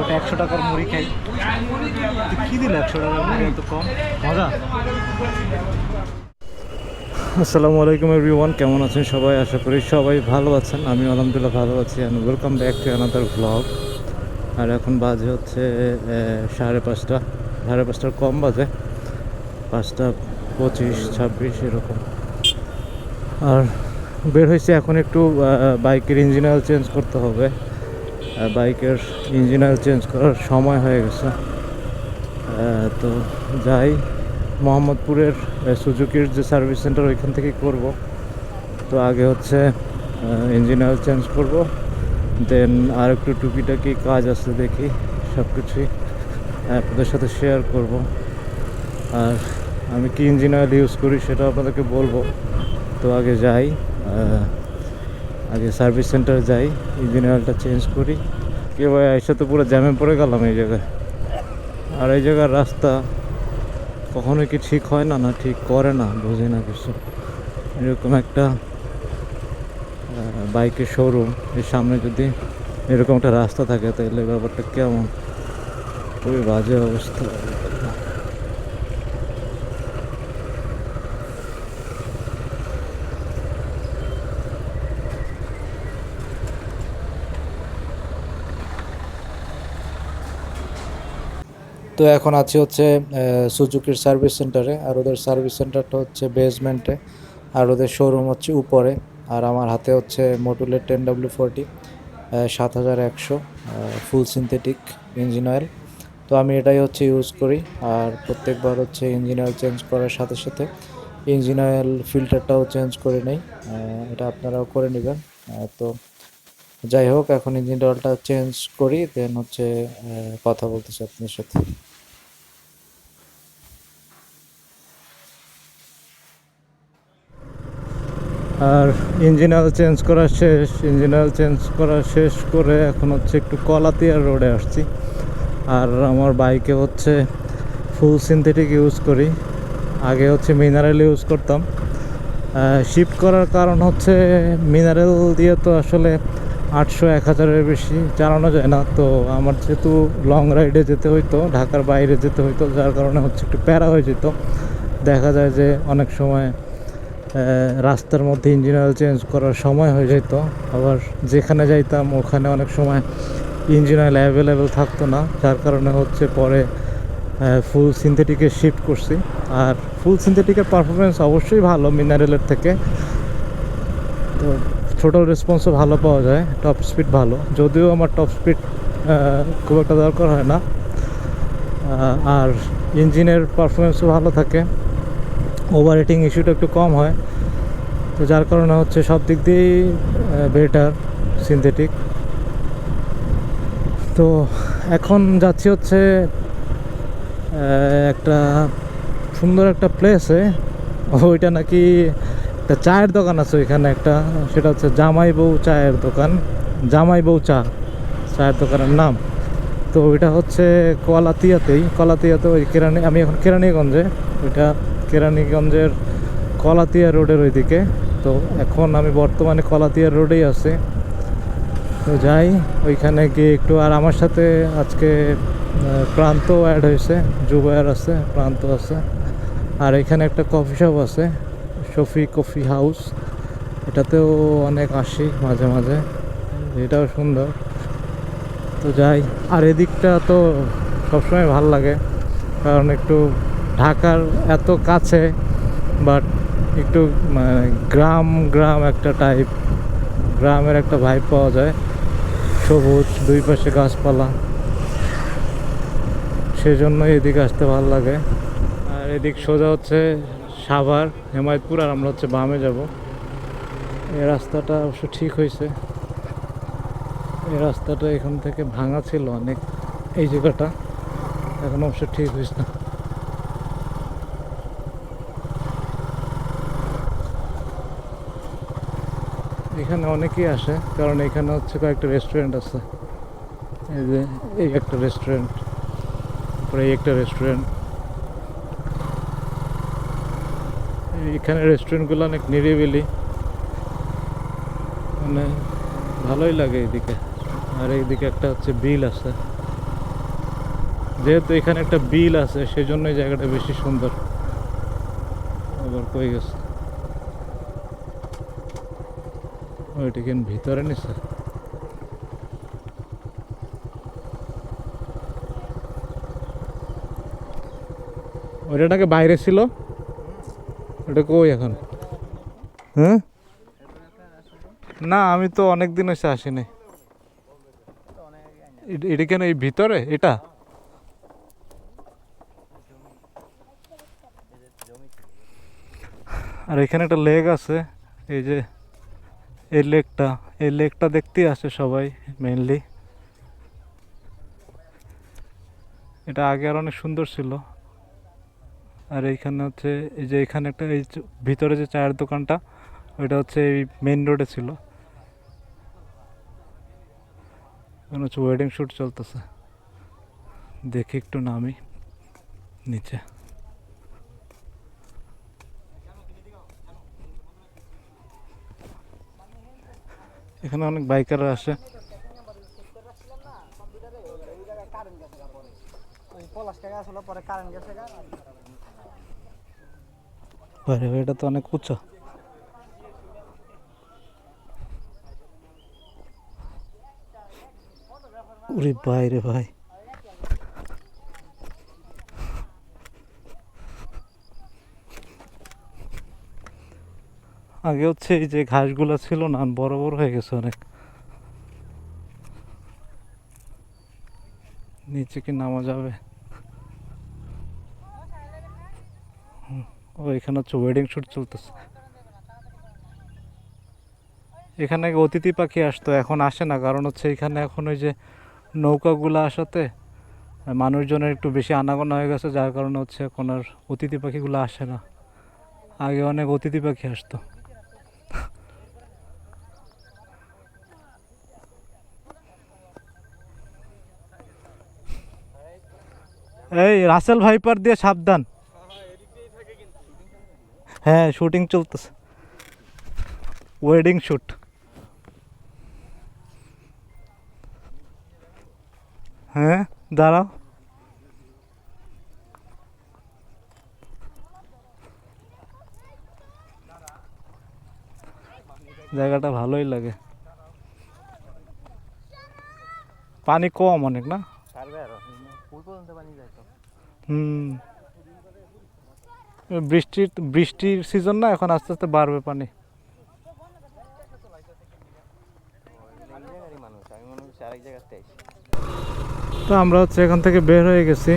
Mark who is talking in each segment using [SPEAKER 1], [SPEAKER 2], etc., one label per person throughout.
[SPEAKER 1] ওটা একশো টাকার মুড়ি খাই। কী দিল একশো টাকার মুড়ি? এত কম। মজা? আসসালামু আলাইকুম এভরিওয়ান কেমন আছেন সবাই? আশা করি সবাই ভালো আছেন। আমি আলহামদুলিল্লাহ ভালো আছি and welcome back to another blog আর এখন বাজে হচ্ছে সাড়ে পাঁচটা। সাড়ে পাঁচটার কম বাজে। পাঁচটা পঁচিশ, ছাব্বিশ, এরকম। আর বের হয়েছে এখন একটু বাইকের ইঞ্জিন চেঞ্জ করতে হবে। বাইকের ইঞ্জিন অয়েল চেঞ্জ করার সময় হয়ে গেছে। তো যাই, মোহাম্মদপুরের সুজুকির যে সার্ভিস সেন্টার ওইখান থেকেই করব। তো আগে হচ্ছে ইঞ্জিন অয়েল চেঞ্জ করব। দেন আর একটু টুকিটাকি কাজ আছে দেখি সব কিছুই আপনাদের সাথে শেয়ার করব। আর আমি কি ইঞ্জিন অয়েল ইউজ করি সেটা আপনাদেরকে বলব। তো আগে যাই আগে সার্ভিস সেন্টারে যাই ইঞ্জিন অয়েলটা চেঞ্জ করি। কে ভাই এসে তো পুরো জ্যামে পড়ে গেলাম এই জায়গায়। আর এই জায়গার রাস্তা কখনো কি ঠিক হয় না না ঠিক করে না, বুঝি না কিছু। এরকম একটা বাইকের শোরুম এর সামনে যদি এরকম একটা রাস্তা থাকে, তাহলে ব্যাপারটা কেমন? খুবই বাজে অবস্থা। তো এখন আছি হচ্ছে সুজুকির সার্ভিস সেন্টারে। আর ওদের সার্ভিস সেন্টারটা হচ্ছে বেসমেন্টে আর ওদের শোরুম হচ্ছে উপরে। আর আমার হাতে হচ্ছে মোটুলের টেন ডাব্লিউ ফোরটি সাত হাজার একশো ফুল সিনথেটিক ইঞ্জিন অয়েল তো আমি এটাই হচ্ছে ইউজ করি। আর প্রত্যেকবার হচ্ছে ইঞ্জিন অয়েল চেঞ্জ করার সাথে সাথে ইঞ্জিন অয়েল ফিল্টারটাও চেঞ্জ করে নেই। এটা আপনারাও করে নেবেন। তো যাই হোক, এখন ইঞ্জিন অয়েলটা চেঞ্জ করি দেন হচ্ছে কথা বলতেছি আপনাদের সাথে। আর ইঞ্জিন অয়েল চেঞ্জ করা শেষ ইঞ্জিন অয়েল চেঞ্জ করা শেষ করে এখন হচ্ছে একটু কলাতিয়ার রোডে আসছি। আর আমার বাইকে হচ্ছে ফুল সিনথেটিক ইউজ করি। আগে হচ্ছে মিনারেল ইউজ করতাম। শিফট করার কারণ হচ্ছে মিনারেল দিয়ে তো আসলে আটশো এক হাজারের বেশি চালানো যায় না। তো আমার যেহেতু লং রাইডে যেতে হইতো, ঢাকার বাইরে যেতে হইতো, যার কারণে হচ্ছে একটু প্যারা হয়ে যেত। দেখা যায় যে অনেক সময় রাস্তার মধ্যে ইঞ্জিন অয়েল চেঞ্জ করার সময় হয়ে যেত। আবার যেখানে যাইতাম, ওখানে অনেক সময় ইঞ্জিন অয়েল অ্যাভেলেবেল থাকতো না। যার কারণে হচ্ছে পরে ফুল সিনথেটিকে শিফট করছি। আর ফুল সিনথেটিকের পারফরমেন্স অবশ্যই ভালো মিনারেলের থেকে। তো টোটাল রেসপন্সও ভালো পাওয়া যায় টপ স্পিড ভালো। যদিও আমার টপ স্পিড খুব একটা দরকার হয় না। আর ইঞ্জিনের পারফরমেন্সও ভালো থাকে। ওভার হিটিং ইস্যুটা একটু কম হয়। তো যার কারণে হচ্ছে সব দিক দিয়েই বেটার সিনথেটিক তো এখন যাচ্ছি হচ্ছে একটা সুন্দর একটা প্লেসে ওইটা নাকি একটা চায়ের দোকান আছে ওইখানে একটা, সেটা হচ্ছে জামাই বউ চায়ের দোকান, জামাই বউ চা, চায়ের দোকানের নাম। তো ওইটা হচ্ছে কলাতিয়াতেই, কলাতিয়াতে ওই কেরানি, আমি এখন কেরানীগঞ্জে, ওইটা কেরানীগঞ্জের কলাতিয়া রোডের ওইদিকে। তো এখন আমি বর্তমানে কলাতিয়া রোডেই আছি। তো যাই, ওইখানে গিয়ে একটু, আর আমার সাথে আজকে প্রান্ত অ্যাড হয়েছে জুবায়ার আছে, প্রান্ত আছে। আর এখানে একটা কফি শপ আছে। শফি কফি হাউস এটাতেও অনেক আসি মাঝে মাঝে। এটাও সুন্দর। তো যাই, আর এদিকটা তো সবসময় ভালো লাগে। কারণ একটু ঢাকার এত কাছে বাট একটু মানে গ্রাম গ্রাম একটা টাইপ গ্রামের একটা ভাইব পাওয়া যায়। সবুজ, দুই পাশে গাছপালা। সেজন্য এদিকে আসতে ভালো লাগে। আর এদিক সোজা হচ্ছে সাভার, হেমায়তপুর আর আমরা হচ্ছে বামে যাব। এই রাস্তাটা অবশ্য ঠিক হয়েছে। এই রাস্তাটা এখান থেকে ভাঙা ছিল অনেক, এই জায়গাটা। এখন অবশ্য ঠিক হয়েছে না। এখানে অনেকেই আসে, কারণ এখানে হচ্ছে কয়েকটা রেস্টুরেন্ট আছে। এই যে, এই একটা রেস্টুরেন্ট তারপরে এই একটা রেস্টুরেন্ট এখানে রেস্টুরেন্টগুলো অনেক নিরিবিলি। মানে ভালোই লাগে এইদিকে আর এইদিকে একটা হচ্ছে বিল আছে। যেহেতু এখানে একটা বিল আছে সেই জন্য এই জায়গাটা বেশি সুন্দর। আবার কই গেছে? ওইটা ভিতরে নিছে? ওইটাকে বাইরে ছিল? ওটা কই এখন? হ্যাঁ? না আমি তো অনেক দিন হয়েছে আসিনি। এটা কেন এই ভিতরে? এটা? আর এখানে একটা লেক আছে। এই যে এই লেকটা এই লেকটা দেখতেই আসে সবাই মেইনলি এটা আগে আর অনেক সুন্দর ছিল। আর এইখানে হচ্ছে এই যে এখানে একটা এই ভিতরে যে চায়ের দোকানটা, ওইটা হচ্ছে এই মেন রোডে ছিল। এখন হচ্ছে ওয়েডিং শ্যুট চলতেছে। দেখি একটু নামি নিচে। এখানে অনেক বাইকাররা আসে
[SPEAKER 2] ওই পলাশ টাকা আসলে পরে কারেন্ট গেছে গা
[SPEAKER 1] বাইরে এটা তো অনেক উঁচা। ওরে বাইরে ভাই। আগে হচ্ছে এই যে ঘাসগুলো ছিল না, বড় বড় হয়ে গেছে অনেক। নিচে কি নামা যাবে? ও, এখানে হচ্ছে ওয়েডিং শ্যুট চলতেছে। এখানে অতিথি পাখি আসতো, এখন আসে না। কারণ হচ্ছে এখানে এখন ওই যে নৌকাগুলো আসাতে মানুষজনের একটু বেশি আনাগোনা হয়ে গেছে, যার কারণে হচ্ছে এখন আর অতিথি পাখিগুলো আসে না। আগে অনেক অতিথি পাখি আসতো। এই, রাসেল ভাইপার দিয়ে সাবধান। হ্যাঁ শুটিং চলতেছে ওয়েডিং শুট হ্যাঁ দাঁড়াও জায়গাটা ভালোই লাগে। পানি কম অনেক না?
[SPEAKER 2] পারবে আর। পুল পর্যন্ত পানি যায় তো।
[SPEAKER 1] হুম। বৃষ্টির বৃষ্টির সিজন না, এখন আস্তে আস্তে বাড়বে পানি। তো আমরা হচ্ছে এখান থেকে বের হয়ে গেছি,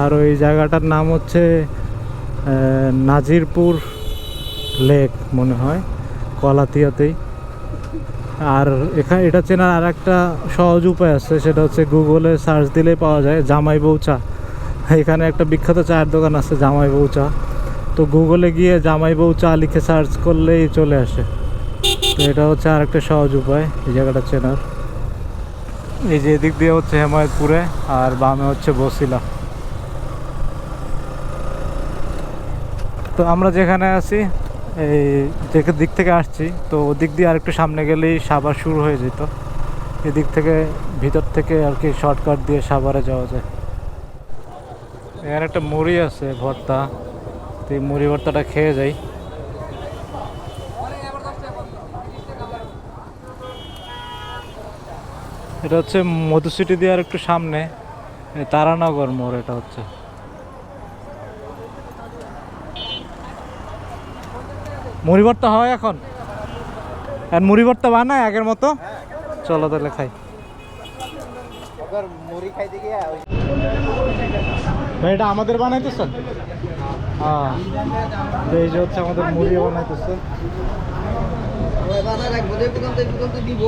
[SPEAKER 1] আর ওই জায়গাটার নাম হচ্ছে নাজিরপুর লেক মনে হয়, কলাতিয়াতেই। আর এখানে এটা চেনার আর একটা সহজ উপায় আছে, সেটা হচ্ছে গুগলে সার্চ দিলেই পাওয়া যায় জামাই বউ চা এখানে একটা বিখ্যাত চায়ের দোকান আছে জামাই বউ চা তো গুগলে গিয়ে জামাই বউ চা লিখে সার্চ করলেই চলে আসে। তো এটা হচ্ছে আর একটা সহজ উপায়, এই জায়গাটা চেনার। এই যে এদিক দিয়ে হচ্ছে হেমায়তপুরে, আর বামে হচ্ছে বসিলা। তো আমরা যেখানে আছি, এই যে দিক থেকে আসছি, তো ওদিক দিয়ে আরেকটু সামনে গেলেই সাভার শুরু হয়ে যেত। এদিক থেকে ভিতর থেকে আর কি শর্টকাট দিয়ে সাভারে যাওয়া যায়। এখানে একটা মুড়ি আছে, ভর্তা। তো এই মুড়ি ভর্তাটা খেয়ে যাই। এটা হচ্ছে মধুসিটি দিয়ে আর একটু সামনে তারানগর মোড় এটা হচ্ছে। মুড়ি ভর্তা হয় এখন? আর মুড়ি ভর্তা বানায় আগের মতো? চলো তাহলে খাই। এটা আমাদের বানাইতেছেন? হ্যাঁ। এই যে হচ্ছে আমাদের মুড়ি বানাইতেছে।
[SPEAKER 2] দিব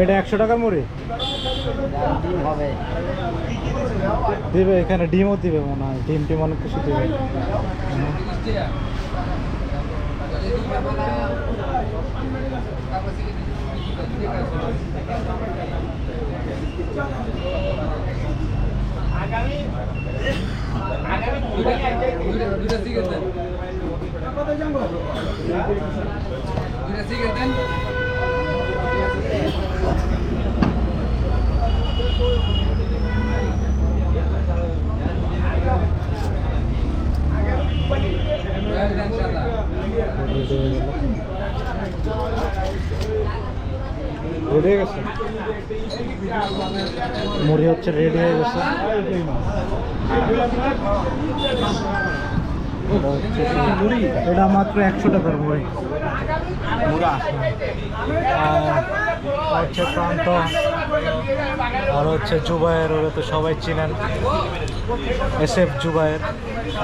[SPEAKER 1] এটা একশো টাকার মুড়ি? দিবে, এখানে ডিমও দিবে মনে হয়। ডিম টিম অনেক কিছু দিবে। রেডি হয়ে গেছে? মুড়ি হচ্ছে রেডি হয়ে গেছে। এটা মাত্র একশো টাকার মুড়ি। মুড়া? আর হচ্ছে প্রান্ত। আর হচ্ছে জুবায়ের ওরা তো সবাই চিনেন। এস এফ জুবায়ের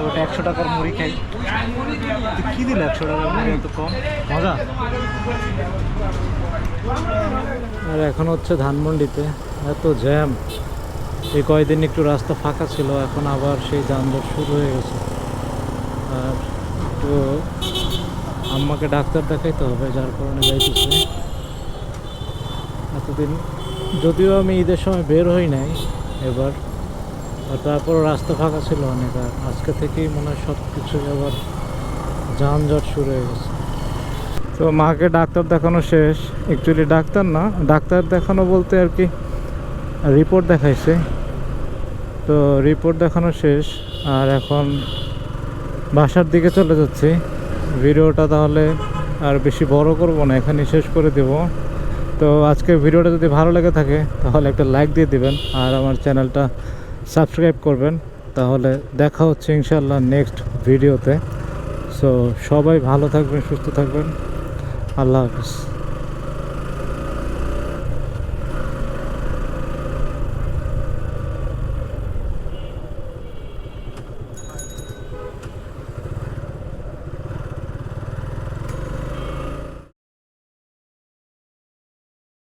[SPEAKER 1] ওটা একশো টাকার মুড়ি খাই। কী দিল একশো টাকার মুড়ি? এত কম মজা? আর এখন হচ্ছে ধানমন্ডিতে, এত জ্যাম এই কয়দিন একটু রাস্তা ফাঁকা ছিল, এখন আবার সেই যানজট শুরু হয়ে গেছে। আর তো আম্মাকে ডাক্তার দেখাইতে হবে, যার কারণে যাইতেছে। এতদিন যদিও আমি ঈদের সময় বের হই নাই এবার, আর তারপর রাস্তা ফাঁকা ছিল অনেক, আর আজকে থেকেই মনে হয় সব কিছু আবার যানজট শুরু হয়ে গেছে। তো মাকে ডাক্তার দেখানো শেষ। অ্যাকচুয়ালি ডাক্তার না, ডাক্তার দেখানো বলতে আর কি রিপোর্ট দেখাইছে। তো রিপোর্ট দেখানো শেষ, আর এখন বাসার দিকে চলে যাচ্ছি। ভিডিওটা তাহলে আর বেশি বড় করব না এখানে শেষ করে দেব। তো আজকে ভিডিওটা যদি ভালো লেগে থাকে, তাহলে একটা লাইক দিয়ে দিবেন, আর আমার চ্যানেলটা সাবস্ক্রাইব করবেন। তাহলে দেখা হচ্ছে ইনশাল্লাহ নেক্সট ভিডিওতে সো সবাই ভালো থাকবেন, সুস্থ থাকবেন। আল্লাহ হাফিজ।